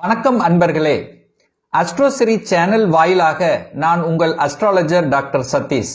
வணக்கம் அன்பர்களே. அஸ்ட்ரோசிரி சேனல் வாயிலாக நான் உங்கள் அஸ்ட்ராலஜர் டாக்டர் சதீஷ்.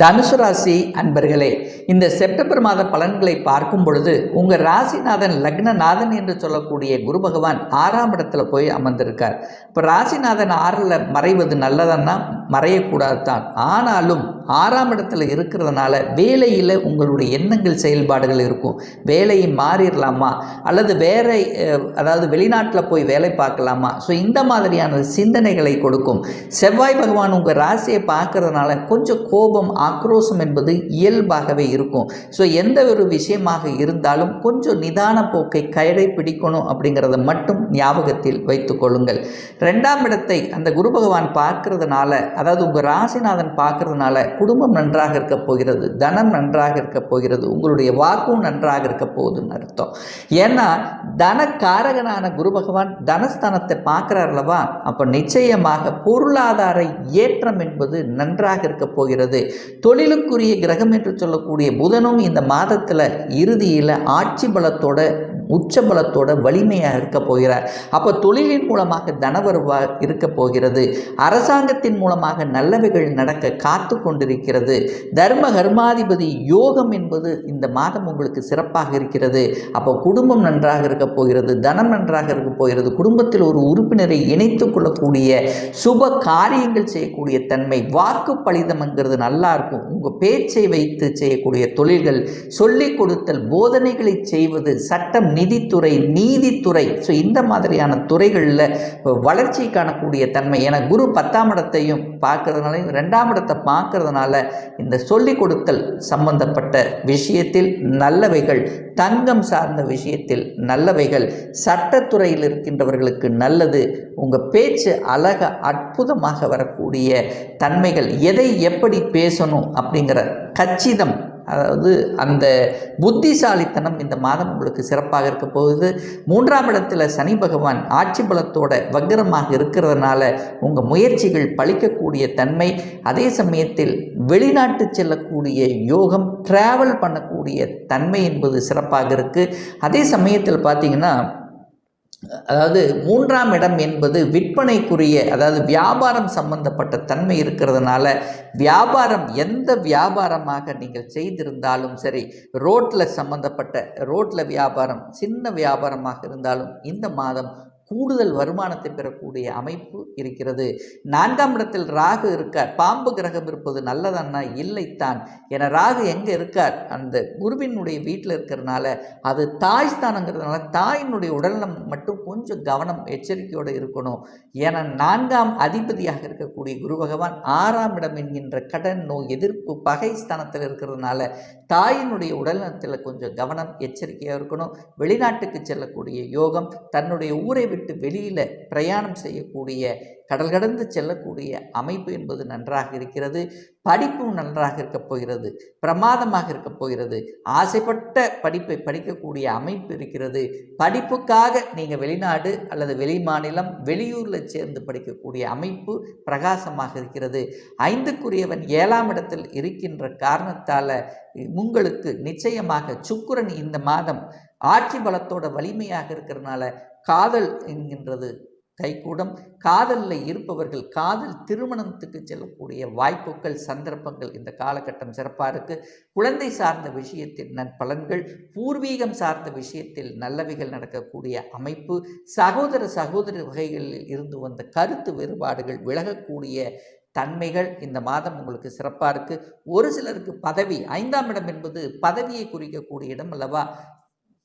தனுசு ராசி அன்பர்களே இந்த செப்டம்பர் மாத பலன்களை பார்க்கும் பொழுது உங்கள் ராசிநாதன் லக்னநாதன் என்று சொல்லக்கூடிய குரு பகவான் ஆறாம் இடத்துல போய் அமர்ந்திருக்கார். இப்போ ராசிநாதன் ஆறில் மறைவது நல்லதான்னா மறையக்கூடாது தான் ஆனாலும் ஆறாம் இடத்துல இருக்கிறதுனால வேலையில் உங்களுடைய எண்ணங்கள் செயல்பாடுகள் இருக்கும். வேலையை மாறிடலாமா? அல்லது வேற அதாவது வெளிநாட்டில் போய் வேலை பார்க்கலாமா? ஸோ இந்த மாதிரியான சிந்தனைகளை கொடுக்கும். செவ்வாய் பகவான் உங்கள் ராசியை பார்க்கறதுனால கொஞ்சம் கோபம் ஆக்ரோஷம் என்பது இயல்பாகவே இருக்கும். ஸோ எந்த ஒரு விஷயமாக இருந்தாலும் கொஞ்சம் நிதான போக்கை கடைப்பிடிக்கணும் அப்படிங்கிறத மட்டும் ஞாபகத்தில் வைத்துக் கொள்ளுங்கள். ரெண்டாம் இடத்தை அந்த குரு பகவான் பார்க்கறதுனால அதாவது உங்கள் ராசிநாதன் பார்க்கறதுனால குடும்பம் நன்றாக இருக்க போகிறது தனம் நன்றாக இருக்க போகிறது உங்களுடைய வாக்கும் நன்றாக இருக்க போகுதுன்னு அர்த்தம். ஏன்னா தனக்காரகனான குரு பகவான் தனஸ்தானத்தை பார்க்குறார் அல்லவா? அப்போ நிச்சயமாக பொருளாதார ஏற்றம் என்பது நன்றாக இருக்க போகிறது. தொழிலுக்குரிய கிரகம் என்று சொல்லக்கூடிய புதனும் இந்த மாதத்தில் இறுதியில் ஆட்சி பலத்தோட உச்ச பலத்தோட வலிமையாக இருக்க போகிறார். அப்போ தொழிலின் மூலமாக தனவருவா இருக்க போகிறது. அரசாங்கத்தின் மூலமாக நல்லவைகள் நடக்க காத்து கொண்டிருக்கிறது. தர்ம கர்மாதிபதி யோகம் என்பது இந்த மாதம் உங்களுக்கு சிறப்பாக இருக்கிறது. அப்போ குடும்பம் நன்றாக இருக்க போகிறது. தனம் நன்றாக இருக்க போகிறது. குடும்பத்தில் ஒரு உறுப்பினரை இணைத்து கொள்ளக்கூடிய சுப காரியங்கள் செய்யக்கூடிய தன்மை வாக்கு பலிதம்ங்கிறது நல்லா இருக்கும். உங்கள் பேச்சை வைத்து செய்யக்கூடிய தொழில்கள் சொல்லிக் கொடுத்தல் போதனைகளை செய்வது சட்டம் நிதித்துறை நீதித்துறை. ஸோ இந்த மாதிரியான துறைகளில் வளர்ச்சி காணக்கூடிய தன்மை. ஏன்னா குரு பத்தாம் இடத்தையும் பார்க்கறதுனால ரெண்டாம் இடத்தை பார்க்கறதுனால இந்த சொல்லிக் கொடுத்தல் சம்பந்தப்பட்ட விஷயத்தில் நல்லவைகள் தங்கம் சார்ந்த விஷயத்தில் நல்லவைகள் சட்டத்துறையில் இருக்கின்றவர்களுக்கு நல்லது உங்கள் பேச்சு அழக அற்புதமாக வரக்கூடிய தன்மைகள் எதை எப்படி பேசணும் அப்படிங்கிற கச்சிதம் அதாவது அந்த புத்திசாலித்தனம் இந்த மாதம் உங்களுக்கு சிறப்பாக இருக்க போகுது. மூன்றாம் இடத்துல சனி பகவான் ஆட்சி பலத்தோட வக்கரமாக இருக்கிறதுனால உங்கள் முயற்சிகள் பழிக்கக்கூடிய தன்மை அதே சமயத்தில் வெளிநாட்டு செல்லக்கூடிய யோகம் டிராவல் பண்ணக்கூடிய தன்மை என்பது சிறப்பாக இருக்குது அதே சமயத்தில் பார்த்தீங்கன்னா அதாவது மூன்றாம் இடம் என்பது விற்பனைக்குரிய அதாவது வியாபாரம் சம்பந்தப்பட்ட தன்மை இருக்கிறதுனால வியாபாரம் எந்த வியாபாரமாக நீங்கள் செய்திருந்தாலும் சரி ரோட்டில் சம்பந்தப்பட்ட ரோட்டில் வியாபாரம் சின்ன வியாபாரமாக இருந்தாலும் இந்த மாதம் கூடுதல் வருமானத்தை பெறக்கூடிய அமைப்பு இருக்கிறது. நான்காம் இடத்தில் ராகு இருக்கார். பாம்பு கிரகம் இருப்பது நல்லதன்னா இல்லைத்தான். என ராகு எங்கே இருக்கார்? அந்த குருவினுடைய வீட்டில் இருக்கிறதுனால அது தாய் ஸ்தானங்கிறதுனால தாயினுடைய உடல்நலம் மட்டும் கொஞ்சம் கவனம் எச்சரிக்கையோடு இருக்கணும். என நான்காம் அதிபதியாக இருக்கக்கூடிய குரு பகவான் ஆறாம் இடம் என்கின்ற கடன் நோய் எதிர்ப்பு பகை ஸ்தானத்தில் இருக்கிறதுனால தாயினுடைய உடல்நலத்தில் கொஞ்சம் கவனம் எச்சரிக்கையாக இருக்கணும். வெளிநாட்டுக்கு செல்லக்கூடிய யோகம் தன்னுடைய ஊரை விட்டு வெளியில் பிரயாணம் செய்யக்கூடிய கடல் கடந்து செல்லக்கூடிய அமைப்பு என்பது நன்றாக இருக்கிறது. படிப்பும் நன்றாக இருக்கப் போகிறது. பிரமாதமாக இருக்கப் போகிறது. ஆசைப்பட்ட படிப்பை படிக்கக்கூடிய அமைப்பு இருக்கிறது. படிப்புக்காக நீங்கள் வெளிநாடு அல்லது வெளி மாநிலம் வெளியூரில் சேர்ந்து படிக்கக்கூடிய அமைப்பு பிரகாசமாக இருக்கிறது. ஐந்துக்குரியவன் ஏழாம் இடத்தில் இருக்கின்ற காரணத்தால் உங்களுக்கு நிச்சயமாக சுக்குரன் இந்த மாதம் ஆட்சி பலத்தோட வலிமையாக இருக்கிறதுனால காதல் என்கின்றது கைகூடம். காதலில் இருப்பவர்கள் காதல் திருமணத்துக்கு செல்லக்கூடிய வாய்ப்புகள் சந்தர்ப்பங்கள் இந்த காலகட்டம் சிறப்பாக இருக்குது குழந்தை சார்ந்த விஷயத்தில் நற்பலன்கள் பூர்வீகம் சார்ந்த விஷயத்தில் நல்லவைகள் நடக்கக்கூடிய அமைப்பு சகோதர சகோதரி வகைகளில் இருந்து வந்த கருத்து வேறுபாடுகள் விலகக்கூடிய தன்மைகள் இந்த மாதம் உங்களுக்கு சிறப்பாக இருக்குது ஒரு சிலருக்கு பதவி ஐந்தாம் இடம் என்பது பதவியை குறிக்கக்கூடிய இடம் அல்லவா?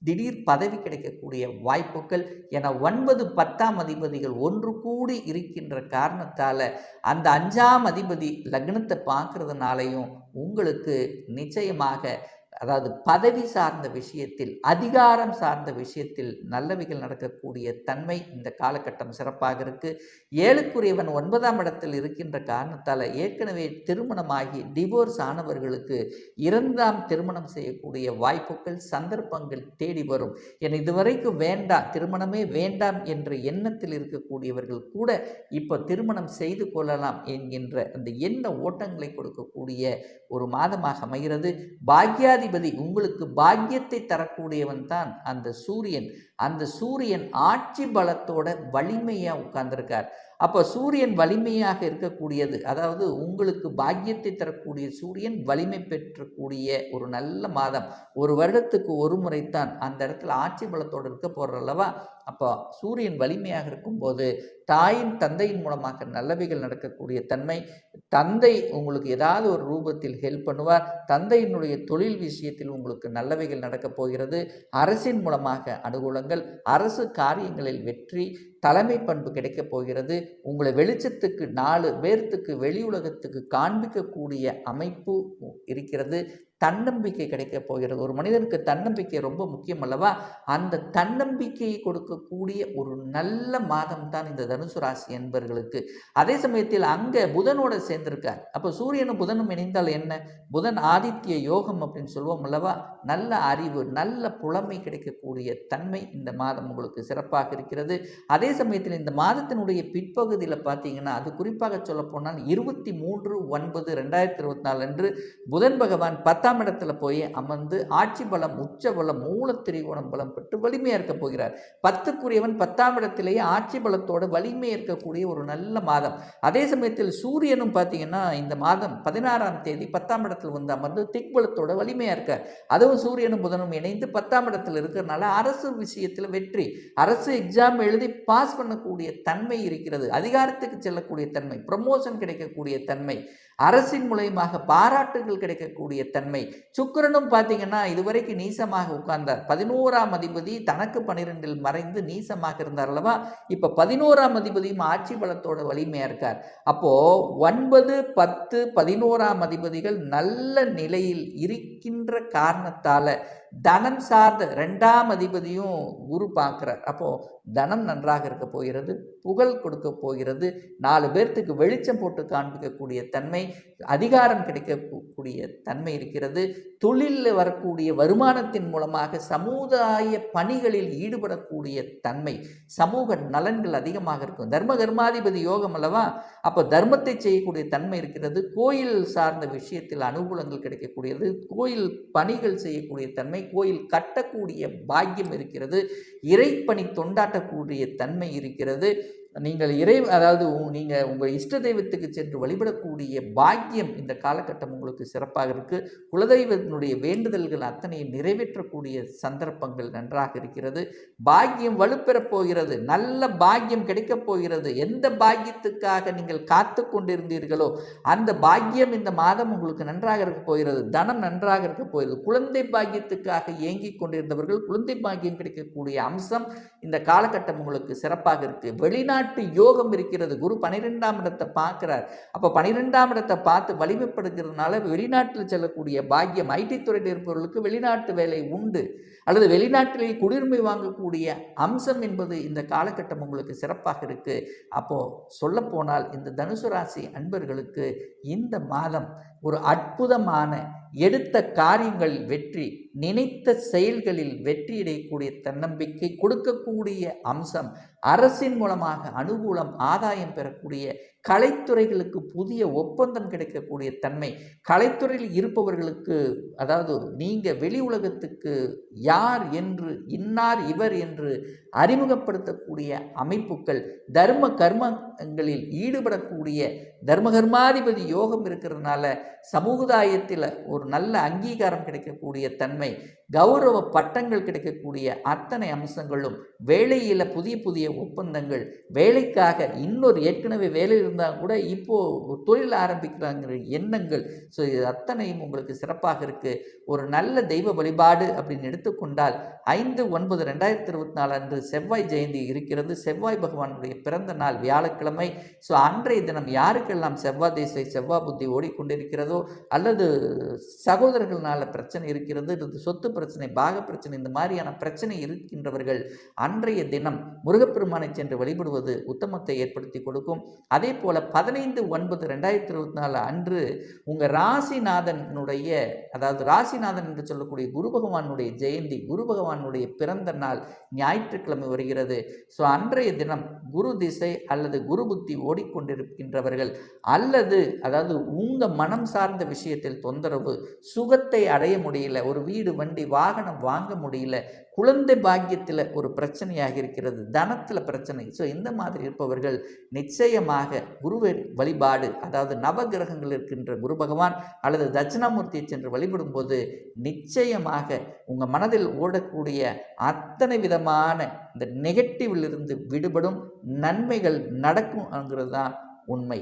திடீர் பதவி கிடைக்கக்கூடிய வாய்ப்புகள் என ஒன்பது பத்தாம் அதிபதிகள் ஒன்று கூடி இருக்கின்ற காரணத்தால் அந்த அஞ்சாம் அதிபதி லக்னத்தை பார்க்கறதுனாலையும் உங்களுக்கு நிச்சயமாக அதாவது பதவி சார்ந்த விஷயத்தில் அதிகாரம் சார்ந்த விஷயத்தில் நல்லவைகள் நடக்கக்கூடிய தன்மை இந்த காலகட்டம் சிறப்பாக இருக்குது ஏழுக்குரியவன் ஒன்பதாம் இடத்தில் இருக்கின்ற காரணத்தால் ஏற்கனவே திருமணமாகி டிவோர்ஸ் ஆனவர்களுக்கு இரண்டாம் திருமணம் செய்யக்கூடிய வாய்ப்புகள் சந்தர்ப்பங்கள் தேடி வரும். என இதுவரைக்கும் வேண்டாம் திருமணமே வேண்டாம் என்ற எண்ணத்தில் இருக்கக்கூடியவர்கள் கூட இப்போ திருமணம் செய்து கொள்ளலாம் என்கின்ற அந்த எண்ண ஓட்டங்களை கொடுக்கக்கூடிய ஒரு மாதமாக அமைகிறது. பாக்யாதி பாக்கியாதிபதி உங்களுக்கு பாக்கியத்தை தரக்கூடியவன் தான் அந்த சூரியன். அந்த சூரியன் ஆட்சி பலத்தோட வலிமையாக உட்கார்ந்திருக்கார். அப்போ சூரியன் வலிமையாக இருக்கக்கூடியது அதாவது உங்களுக்கு பாக்கியத்தை தரக்கூடிய சூரியன் வலிமை பெற்றக்கூடிய ஒரு நல்ல மாதம். ஒரு வருடத்துக்கு ஒரு முறைத்தான் அந்த இடத்துல ஆட்சி பலத்தோடு இருக்க போகிற அளவா அப்போ சூரியன் வலிமையாக இருக்கும்போது தாயின் தந்தையின் மூலமாக நல்லவைகள் நடக்கக்கூடிய தன்மை தந்தை உங்களுக்கு ஏதாவது ஒரு ரூபத்தில் ஹெல்ப் பண்ணுவார் தந்தையினுடைய தொழில் விஷயத்தில் உங்களுக்கு நல்லவைகள் நடக்கப் போகிறது அரசின் மூலமாக அனுகூலங்கள் அரசு காரியங்களில் வெற்றி தலைமை பண்பு கிடைக்கப் போகிறது உங்களை வெளிச்சத்துக்கு நாலு பேர்த்துக்கு வெளி உலகத்துக்கு காண்பிக்கக்கூடிய அமைப்பு இருக்கிறது தன்னம்பிக்கை கிடைக்கப் போகிறது. ஒரு மனிதனுக்கு தன்னம்பிக்கை ரொம்ப முக்கியம் அல்லவா? அந்த தன்னம்பிக்கையை கொடுக்கக்கூடிய ஒரு நல்ல மாதம் தான் இந்த தனுசு ராசி என்பர்களுக்கு. அதே சமயத்தில் அங்கே புதனோட சேர்ந்திருக்கார். அப்போ சூரியனும் புதனும் இணைந்தால் என்ன? புதன் ஆதித்ய யோகம் அப்படின்னு சொல்லுவோம் அல்லவா? நல்ல அறிவு நல்ல புலமை கிடைக்கக்கூடிய தன்மை இந்த மாதம் உங்களுக்கு சிறப்பாக இருக்கிறது. அதே சமயத்தில் இந்த மாதத்தினுடைய பிற்பகுதியில் பார்த்தீங்கன்னா அது குறிப்பாக சொல்லப்போனால் இருபத்தி மூன்று ஒன்பது ரெண்டாயிரத்தி இருபத்தி நாலு அன்று புதன் பகவான் பத்தாம் இடத்துல போய் அமர்ந்து ஆட்சி பலம் உச்ச பலம் மூல திரிகோணம் பலம் பெற்று வலிமையாக இருக்க போகிறார். பத்துக்குரியவன் பத்தாம் இடத்திலேயே ஆட்சி பலத்தோட வலிமை இருக்கக்கூடிய ஒரு நல்ல மாதம். அதே சமயத்தில் சூரியனும் பார்த்தீங்கன்னா இந்த மாதம் பதினாறாம் தேதி பத்தாம் இடத்தில் வந்து அமர்ந்து திக்பலத்தோட வலிமையாக இருக்கார். அதுவும் சூரியனும் புதனும் இணைந்து பத்தாம் இடத்தில் இருக்கிறனால அரசு விஷயத்தில் வெற்றி. அரசு எக்ஸாம் எழுதி பாஸ் பண்ணக்கூடிய தன்மை இருக்கிறது. அதிகாரத்துக்கு செல்லக்கூடிய தன்மை ப்ரமோஷன் கிடைக்கக்கூடிய தன்மை. அரசின் மூலயமாக பாராட்டுகள் கிடைக்கக்கூடிய தன்மை. சுக்கரனும் பார்த்தீங்கன்னா இதுவரைக்கும் நீசமாக உட்கார்ந்தார். பதினோராம் அதிபதி தனக்கு பன்னிரெண்டில் மறைந்து நீசமாக இருந்தார் அல்லவா? இப்போ பதினோராம் அதிபதியும் ஆட்சி பலத்தோட வலிமையாக இருக்கார். அப்போது ஒன்பது பத்து பதினோராம் அதிபதிகள் நல்ல நிலையில் இருக்கின்ற காரணத்தால் தனம் சார்ந்த ரெண்டாம் அதிபதியும் குரு பார்க்குறார். அப்போது தனம் நன்றாக இருக்க போகிறது புகழ் கொடுக்க போகிறது நாலு பேர்த்துக்கு வெளிச்சம் போட்டு காண்பிக்கக்கூடிய தன்மை அதிகாரம் கிடைக்கக்கூடிய தன்மை இருக்கிறது. தொழிலில் வரக்கூடிய வருமானத்தின் மூலமாக சமுதாய பணிகளில் ஈடுபடக்கூடிய தன்மை சமூக நலன்கள் அதிகமாக இருக்கும். தர்ம கர்மாதிபதி யோகம் அல்லவா? அப்போ தர்மத்தை செய்யக்கூடிய தன்மை இருக்கிறது. கோயில் சார்ந்த விஷயத்தில் அனுகூலங்கள் கிடைக்கக்கூடியது. கோயில் பணிகள் செய்யக்கூடிய தன்மை கோயில் கட்டக்கூடிய பாக்கியம் இருக்கிறது. இறைப்பணி தொண்டாட்டக்கூடிய தன்மை இருக்கிறது. நீங்கள் இறை அதாவது நீங்கள் உங்கள் இஷ்ட தெய்வத்துக்கு சென்று வழிபடக்கூடிய பாக்கியம் இந்த காலகட்டம் உங்களுக்கு சிறப்பாக இருக்குது குலதெய்வத்தினுடைய வேண்டுதல்கள் அத்தனையும் நிறைவேற்றக்கூடிய சந்தர்ப்பங்கள் நன்றாக இருக்கிறது. பாக்கியம் வலுப்பெறப் போகிறது. நல்ல பாக்கியம் கிடைக்கப் போகிறது. எந்த பாக்கியத்துக்காக நீங்கள் காத்து கொண்டிருந்தீர்களோ அந்த பாக்கியம் இந்த மாதம் உங்களுக்கு நன்றாக இருக்க போகிறது. தனம் நன்றாக இருக்க போகிறது. குழந்தை பாக்கியத்துக்காக ஏங்கிக் கொண்டிருந்தவர்கள் குழந்தை பாக்கியம் கிடைக்கக்கூடிய அம்சம் இந்த காலகட்டம் உங்களுக்கு சிறப்பாக இருக்குது வெளிநாடு வெளிநாட்டு யோகம் இருக்கிறது. குரு பனிரெண்டாம் இடத்தை பார்க்குறார். அப்போ பனிரெண்டாம் இடத்தை பார்த்து வலிமைப்படுத்துறதுனால வெளிநாட்டில் செல்லக்கூடிய பாக்கியம் ஐடி துறையில் இருப்பவர்களுக்கு வெளிநாட்டு வேலை உண்டு. அல்லது வெளிநாட்டிலேயே குடியுரிமை வாங்கக்கூடிய அம்சம் என்பது இந்த காலகட்டம் உங்களுக்கு சிறப்பாக இருக்குது அப்போது சொல்லப்போனால் இந்த தனுசு ராசி அன்பர்களுக்கு இந்த மாதம் ஒரு அற்புதமான எடுத்த காரியங்கள் வெற்றி நினைத்த செயல்களில் வெற்றியடையக்கூடிய தன்னம்பிக்கை கொடுக்கக்கூடிய அம்சம் அரசின் மூலமாக அனுகூலம் ஆதாயம் பெறக்கூடிய கலைத்துறைகளுக்கு புதிய ஒப்பந்தம் கிடைக்கக்கூடிய தன்மை கலைத்துறையில் இருப்பவர்களுக்கு அதாவது நீங்கள் வெளி உலகத்துக்கு யார் என்று இன்னார் இவர் என்று அறிமுகப்படுத்தக்கூடிய அமைப்புகள் தர்ம கர்மங்களில் ஈடுபடக்கூடிய தர்மகர்மாதிபதி யோகம் இருக்கிறதுனால சமுதாயத்தில் ஒரு நல்ல அங்கீகாரம் கிடைக்கக்கூடிய தன்மை கௌரவ பட்டங்கள் கிடைக்கக்கூடிய அத்தனை அம்சங்களும் வேலையில் புதிய புதிய ஒப்பந்தங்கள் வேலைக்காக இன்னொரு ஏற்கனவே வேலை இருந்தால் கூட இப்போது தொழில் ஆரம்பிக்கிறாங்கிற எண்ணங்கள். ஸோ இது அத்தனையும் உங்களுக்கு சிறப்பாக இருக்குது ஒரு நல்ல தெய்வ வழிபாடு அப்படின்னு எடுத்துக்கொண்டால் ஐந்து ஒன்பது ரெண்டாயிரத்தி இருபத்தி நாலு அன்று செவ்வாய் ஜெயந்தி இருக்கிறது. செவ்வாய் பகவானுடைய பிறந்த நாள் வியாழக்கிழமை. ஸோ அன்றைய தினம் யாருக்கெல்லாம் செவ்வாய் திசை செவ்வாய் புத்தி ஓடிக்கொண்டிருக்கிறதோ அல்லது சகோதரர்களால் பிரச்சனை இருக்கிறது அல்லது சொத்து பிரச்சனை பாக பிரச்சனை இந்த மாதிரியான பிரச்சனை இருக்கின்றவர்கள் அன்றைய தினம் முருகப்பெருமானை சென்று வழிபடுவது உத்தமத்தை ஏற்படுத்தி கொடுக்கும். அதே போல் பதினைந்து ஒன்பது ரெண்டாயிரத்தி இருபத்தி நாலு அன்று உங்கள் ராசிநாதனுடைய அதாவது ராசிநாதன் என்று சொல்லக்கூடிய குரு பகவானுடைய ஜெயந்தி குரு பகவானுடைய பிறந்த நாள் ஞாயிற்றுக்கிழமை வருகிறது. ஸோ அன்றைய தினம் குரு திசை அல்லது குரு புத்தி ஓடிக்கொண்டிருக்கின்றவர்கள் அல்லது அதாவது உங்கள் மனம் சார்ந்த விஷயத்தில் தொந்தரவு சுகத்தை அடைய முடியல ஒரு வீடு வண்டி வாகனம் வாங்க முடியல. குழந்தை பாக்கியத்தில் ஒரு பிரச்சனையாக இருக்கிறது. தனத்தில் பிரச்சனை. ஸோ இந்த மாதிரி இருப்பவர்கள் நிச்சயமாக குரு வழிபாடு அதாவது நவகிரகங்கள் இருக்கின்ற குரு பகவான் அல்லது தட்சிணாமூர்த்தியை சென்று வழிபடும்போது நிச்சயமாக உங்கள் மனதில் ஓடக்கூடிய அத்தனை விதமான இந்த நெகட்டிவிலிருந்து விடுபடும் நன்மைகள் நடக்கும்ங்கிறது தான் உண்மை.